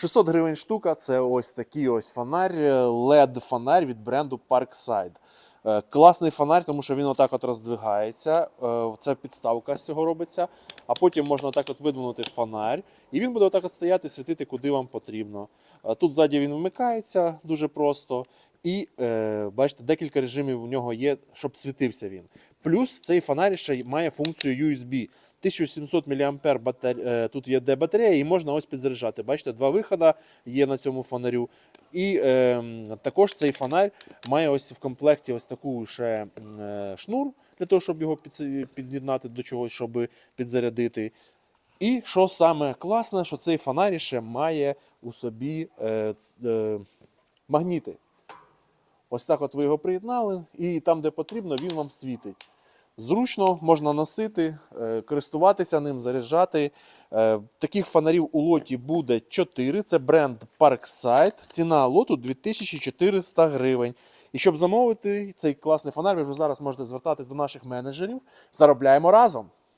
600 гривень штука це ось такий ось фонарь, led фонарь від бренду Parkside. Е, Класний фонарь, тому що він отак от роздвигається. е, Це підставка з цього робиться. А потім можна отак от видвинути фонарь, і він буде отак от стояти, світити, куди вам потрібно. Е, Тут ззаді він вмикається дуже просто. І е, бачите, декілька режимів у нього є, щоб світився він. Плюс цей фонарь ще має функцію USB. 1700 мА батар... тут є де батарея, і можна ось підзаряджати. Бачите, два виходи є на цьому фонарю. І е, також цей фонарь має ось в комплекті ось таку ще е, шнур для того, щоб його підс- під'єднати до чогось, щоб підзарядити. І що саме класне, що цей фонарь ще має у собі е, е, магніти. Ось так от ви його приєднали, і там, де потрібно, він вам світить. Зручно можна носити, е, користуватися ним, заряджати. Е, Таких фонарів у лоті буде 4. Це бренд Parkside. Ціна лоту 2400 гривень. І щоб замовити цей класний фонар, ви вже зараз можете звертатись до наших менеджерів. Заробляємо разом.